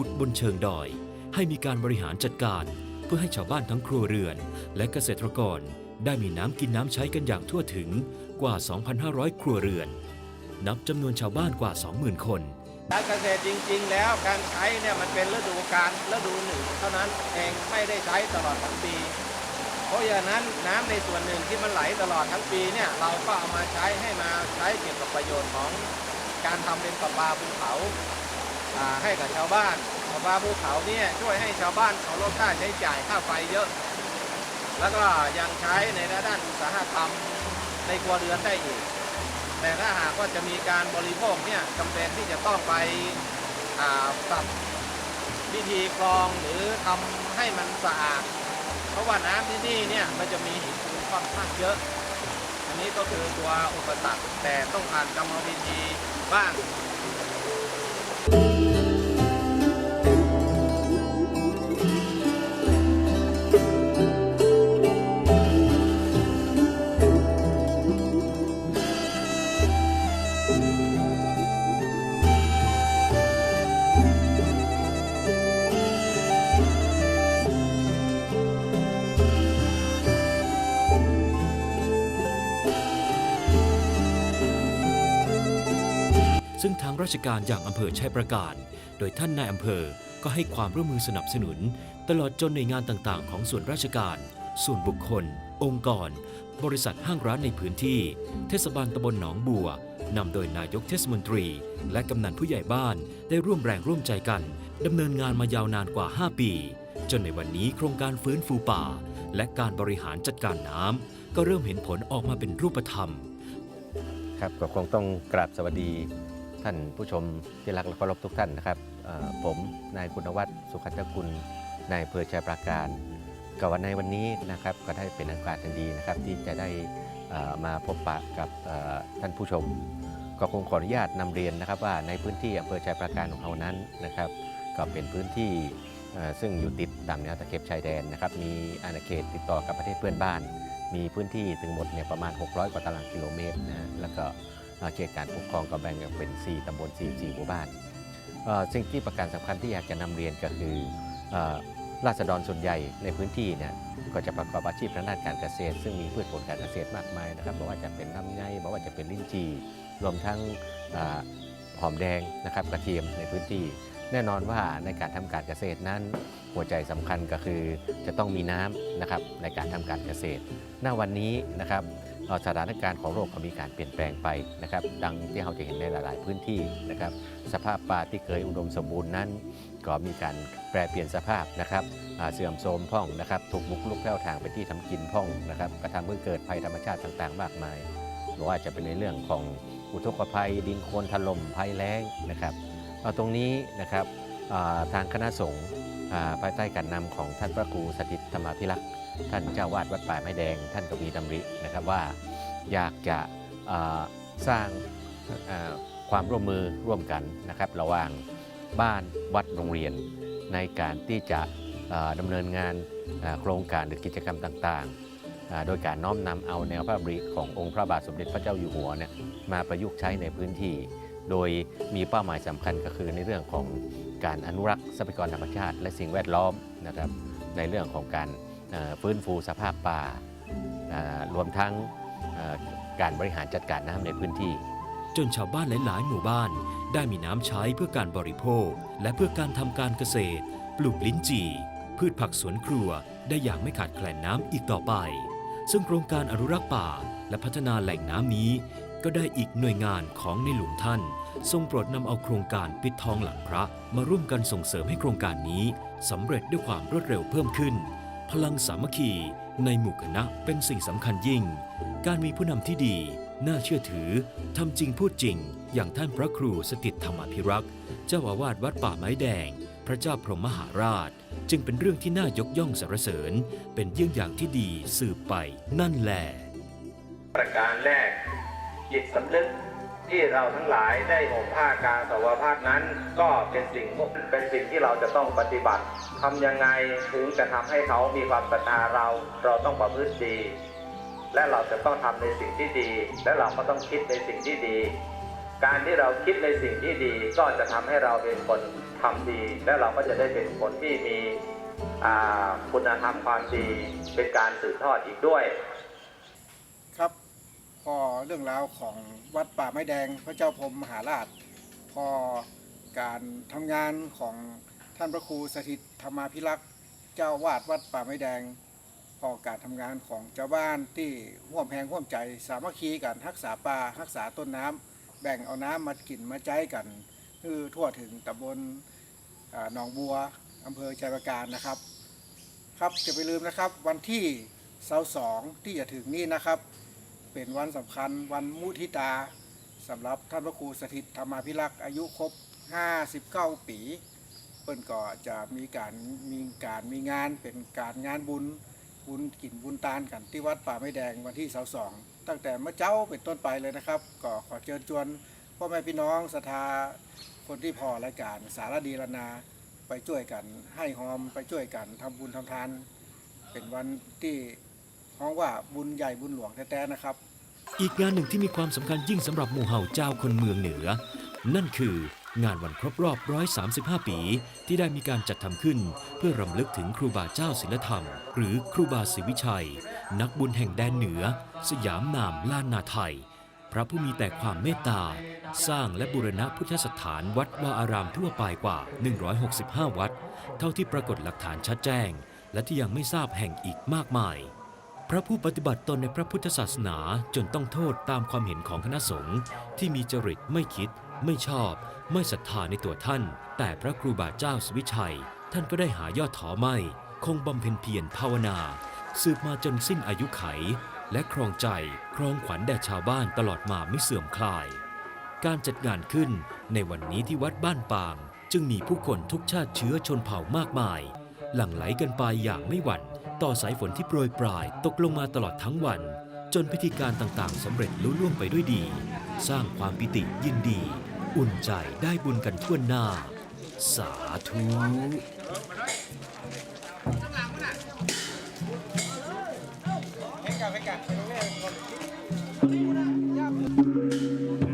ขุดบนเชิงดอย ให้มีการบริหารจัดการ เพื่อให้ชาวบ้านทั้งครัวเรือน และเกษตรกรได้มีน้ำกินน้ำใช้กันอย่างทั่วถึงกว่า 2,500 ครัวเรือน นับจำนวนชาวบ้านกว่า 20,000 คน การเกษตรจริง ๆ แล้วการใช้เนี่ยมันเป็นฤดูกาลฤดูหนึ่ง เท่านั้นเองไม่ได้ใช้ตลอดทั้งปี เพราะอย่างนั้นน้ำในส่วนหนึ่งที่มันไหลตลอดทั้งปีเนี่ยเราก็เอามาใช้ให้มาใช้เกี่ยวกับประโยชน์ของการทำเป็นประปาภูเขาอ่า ให้กับชาวบ้านประปาภูเขาเนี่ยช่วยให้ชาวบ้านเขาลดค่าใช้จ่ายค่าไฟเยอะ แล้วก็ยังใช้ในด้านอุตสาหกรรมในครัวเรือนได้อีก แต่ถ้าหากว่าจะมีการบริโภคเนี่ยจำเป็นที่จะต้องไปปรับวิธีกรองหรือทำให้มันสะอาด เพราะว่าน้ำที่นี่เนี่ยมันจะมีหินปูนค่อนข้างเยอะ อันนี้ก็คือตัวอุปสรรคแต่ต้องผ่านกรรมวิธีบ้าง ซึ่งทางราชการอย่างอำเภอใชัยประการโดยท่านนายอำเภอก็ให้ความร่วมมือสนับสนุน ตลอดจนในงานต่างๆ ของส่วนราชการ ส่วนบุคคล องค์กร บริษัทห้างร้านในพื้นที่ เทศบาลตำบลหนองบัวนำโดยนายกเทศมนตรี และกำนันผู้ใหญ่บ้านได้ร่วมแรงร่วมใจกันดำเนินงานมายาวนานกว่า 5 ปี จนในวันนี้โครงการฟื้นฟูป่า และการบริหารจัดการน้ำก็เริ่มเห็นผลออกมาเป็นรูปธรรม ครับก็คงต้องกราบสวัสดี ท่านผู้ชมที่รักและเคารพทุกท่านนะครับผมนายคุณวัฒน์สุขันตกุลนายอำเภอชัยปราการกับวันในวันนี้นะครับก็ได้เป็นโอกาสอันดีนะครับที่จะได้มาพบปะกับท่านผู้ชม ก็คงขออนุญาตนำเรียนนะครับว่าในพื้นที่อำเภอชัยปราการของเรานั้นนะครับ ก็เป็นพื้นที่ซึ่งอยู่ติดตามแนวตะเข็บชายแดนนะครับมีอาณาเขตติดต่อกับประเทศเพื่อนบ้าน มีพื้นที่ถึงหมดเนี่ยประมาณ 600 กว่าตารางกิโลเมตรนะแล้วก็ เอ่อเขตการปกครองก็แบ่งออกเป็น 4 ตำบล 44 หมู่บ้าน สิ่งที่ประการสำคัญที่อยากจะนำเรียนก็คือราษฎรส่วนใหญ่ในพื้นที่เนี่ยก็จะประกอบอาชีพทางด้านการเกษตร ซึ่งมีพืชผลการเกษตรมากมายนะครับไม่ว่าจะเป็นลำไยไม่ว่าจะเป็นลิ้นจี่รวมทั้งหอมแดงนะครับกระเทียมในพื้นที่ แน่นอนว่าในการทำการเกษตรนั้น หัวใจสำคัญก็คือจะต้องมีน้ำนะครับในการทำการเกษตร ณวันนี้นะครับ สถานการณ์ของโลกก็มีการเปลี่ยนแปลงไปนะครับ ดังที่เราจะเห็นในหลาย ๆ พื้นที่นะครับ สภาพป่าที่เคยอุดมสมบูรณ์นั้น ก็มีการแปรเปลี่ยนสภาพนะครับเสื่อมโทรมพ่องนะครับ ถูกบุกรุกแพร่ทางไปที่ทำกินพ่องนะครับกระทำให้เกิดภัยธรรมชาติต่าง ๆ มากมายหรือว่าจะเป็นในเรื่องของอุทกภัย ดินโคลนถล่มภัยแล้งนะครับเอาตรงนี้นะครับทางคณะสงฆ์ภายใต้การนำของท่านพระครูสถิตธรรมาภิรักษ์ ท่านเจ้าวาดวัดป่าไม้แดง ท่านก็มีดำรินะครับว่าอยากจะสร้างความร่วมมือร่วมกันนะครับ ระหว่างบ้านวัดโรงเรียน ในการที่จะดำเนินงานโครงการหรือกิจกรรมต่างๆ โดยการน้อมนำเอาแนวพระดำริขององค์พระบาทสมเด็จพระเจ้าอยู่หัวเนี่ยมาประยุกต์ใช้ในพื้นที่ โดยมีเป้าหมายสำคัญก็คือในเรื่องของการอนุรักษ์ทรัพยากรธรรมชาติ และสิ่งแวดล้อมนะครับในเรื่องของการ ฟื้นฟูสภาพป่ารวมทั้งการบริหารจัดการน้ำในพื้นที่ จนชาวบ้านหลาย ๆ หมู่บ้านได้มีน้ำใช้เพื่อการบริโภค และเพื่อการทำการเกษตร ปลูกลิ้นจี่ พืชผักสวนครัว ได้อย่างไม่ขาดแคลนน้ำอีกต่อไป ซึ่งโครงการอนุรักษ์ป่าและพัฒนาแหล่งน้ำนี้ ก็ได้อีกหน่วยงานของในหลวงท่าน ทรงโปรดนำเอาโครงการปิดทองหลังพระ มาร่วมกันส่งเสริมให้โครงการนี้สำเร็จด้วยความรวดเร็วเพิ่มขึ้น พลังสามัคคีในหมู่คณะเป็นสิ่งสำคัญยิ่ง การมีผู้นำที่ดี น่าเชื่อถือ ทำจริงพูดจริง อย่างท่านพระครูสถิตธรรมพิรักษ์ เจ้าอาวาสวัดป่าไม้แดง พระเจ้าพรหมมหาราช จึงเป็นเรื่องที่น่ายกย่องสรรเสริญ เป็นเยี่ยงอย่างที่ดีสืบไปนั่นแหละประการแรกจิตสำนึก ที่เราทั้งหลายได้ห่มผ้ากาสาวพาสนั้น ก็เป็นสิ่งเป็นสิ่งที่เราจะต้องปฏิบัติทำยังไงถึงจะทำให้เขามีความศรัทธาเราเราต้องประพฤติดี และเราจะต้องทำในสิ่งที่ดี และเราก็ต้องคิดในสิ่งที่ดี การที่เราคิดในสิ่งที่ดีก็จะทำให้เราเป็นคนทำดี แล้วเราก็จะได้เป็นคนที่มีคุณธรรมความดีเป็นการสืบทอดอีกด้วย พอเรื่องราวของวัดป่าไม้แดงพระเจ้าพรหมมหาราช พอการทำงานของท่านพระครูสถิตธรรมาภิรักษ์เจ้าวาดวัดป่าไม้แดง พอการทำงานของเจ้าบ้านที่ร่วมแพงร่วมใจสามัคคีกันรักษาป่ารักษาต้นน้ำแบ่งเอาน้ำมากินมาใจกันคือทั่วถึงตำบลอ่าหนองบัวอำเภอชัยประการนะครับ ครับจะไปลืมนะครับวันที่เสาร์สองที่จะถึงนี้นะครับ เป็นวันสำคัญวันมุทิตาสำหรับท่านพระครูสถิตธรรมาภิรักษ์อายุครบ 59 ปี เปิ้นก็จะมีการมีการมีงานเป็นการงานบุญบุญกินบุญตานกันที่วัดป่าไม้แดงวันที่เสาร์สองตั้งแต่เมื่อเจ้าเป็นต้นไปเลยนะครับ ก็ขอเชิญชวนพ่อแม่พี่น้องศรัทธาคนที่พอรายการสารดีรนาไปช่วยกันให้หอมไปช่วยกันทำบุญทำทาน เป็นวันที่ฮ้องว่าบุญใหญ่บุญหลวงแท้ๆนะครับ อีกงานหนึ่งที่มีความสำคัญยิ่งสำหรับหมู่เห่าเจ้าคนเมืองเหนือ นั่นคืองานวันครบรอบ 135 ปี ที่ได้มีการจัดทำขึ้น เพื่อรำลึกถึงครูบาเจ้าศิลธรรม หรือครูบาศรีวิชัย นักบุญแห่งแดนเหนือ สยามนามล้านนาไทย พระผู้มีแต่ความเมตตา สร้างและบูรณะพุทธสถานวัดวาอารามทั่วไปกว่า 165 วัด เท่าที่ปรากฏหลักฐานชัดแจ้ง และที่ยังไม่ทราบแห่งอีกมากมาย พระผู้ปฏิบัติตนในพระพุทธศาสนาจนต้องโทษตามความเห็นของคณะสงฆ์ที่มีจริตไม่คิด ไม่ชอบ ไม่ศรัทธาในตัวท่าน แต่พระครูบาเจ้าสวิชัย ท่านก็ได้หายอดถอไม่ คงบำเพ็ญเพียรภาวนา สืบมาจนสิ้นอายุไข และครองใจครองขวัญแด่ชาวบ้านตลอดมาไม่เสื่อมคลาย การจัดงานขึ้นในวันนี้ที่วัดบ้านปาง จึงมีผู้คนทุกชาติเชื้อชนเผ่ามากมาย หลั่งไหลกันไปอย่างไม่หวั่น ต่อสายฝนที่โปรยปลายตกลงมาตลอดทั้งวัน จนพิธีการต่างๆสำเร็จลุล่วงไปด้วยดี สร้างความปิติยินดี อุ่นใจได้บุญกันทั่วหน้า สาธุครับ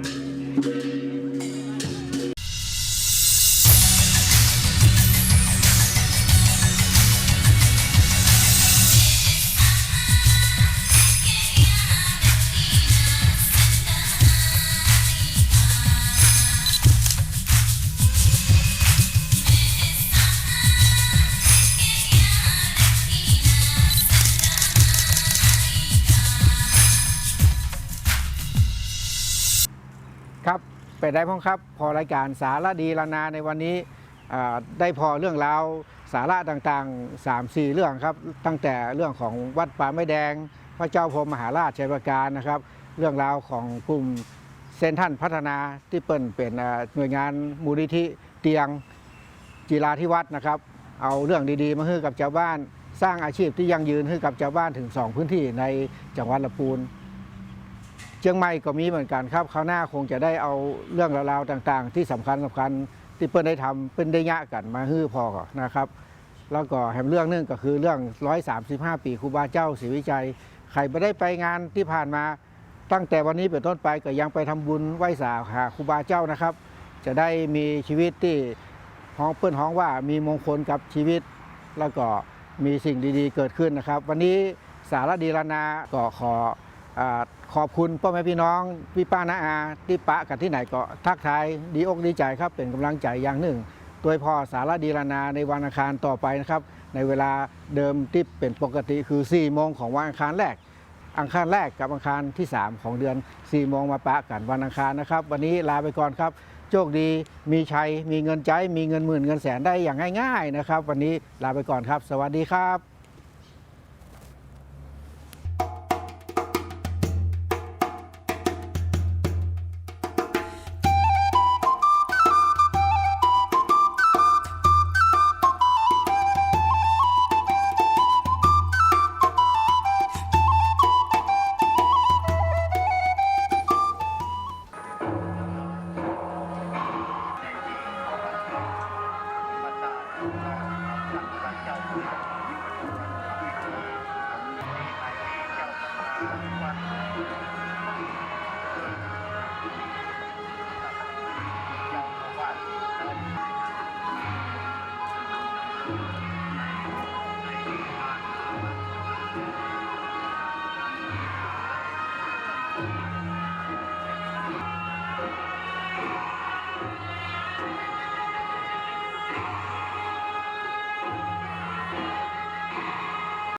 ได้พ้องครับ พอรายการสาระดีลานาในวันนี้ได้พอเรื่องราวสาระต่างๆ 3 4 เรื่องครับ ตั้งแต่เรื่องของวัดป่าไม้แดง พระเจ้าพรมมหาราชชัยประการนะครับ เรื่องราวของกลุ่มเซนทันพัฒนาที่เปิ่นเป็นหน่วยงานมูลนิธิเตียงกีฬาที่วัดนะครับ เอาเรื่องดีๆ มาให้กับชาวบ้าน สร้างอาชีพที่ยั่งยืนให้กับชาวบ้านถึง 2 พื้นที่ในจังหวัดลำพูน เชียงใหม่ก็มีเหมือนกันครับคราวหน้าคงจะได้เอาเรื่องราวต่างๆ ที่สำคัญสำคัญที่เปิ้ลได้ทำเป็นได้ยะกันมาฮื้อพอก่อนนะครับ แล้วก็แถมเรื่องนึงก็คือเรื่อง 135 ปีครูบาเจ้าศรีวิชัยใครไม่ได้ไปงานที่ผ่านมาตั้งแต่วันนี้เป็นต้นไปก็ยังไปทำบุญไหว้สาหาครูบาเจ้านะครับ จะได้มีชีวิตที่ฮ้องเปิ้ลฮ้องว่ามีมงคลกับชีวิต แล้วก็มีสิ่งดีๆ เกิดขึ้นนะครับ วันนี้สารดีรนาก็ขออา ขอบคุณพ่อแม่พี่น้องพี่ป้าน้าอาที่ปะกันที่ไหนก็ทักทายดีอกดีใจครับเป็นกำลังใจอย่างหนึ่งโดยพ่อสารดีรนาในวันอังคารต่อไปนะครับ ในเวลาเดิมที่เป็นปกติคือ 4 โมงของวันอังคารแรก อังคารแรกกับอังคารที่ 3 ของเดือน 4 โมงมาปะกันวันอังคารนะครับ วันนี้ลาไปก่อนครับโชคดีมีชัยมีเงินใจ มีเงินหมื่นเงินแสนได้อย่างง่าย ๆนะครับ วันนี้ลาไปก่อนครับ สวัสดีครับ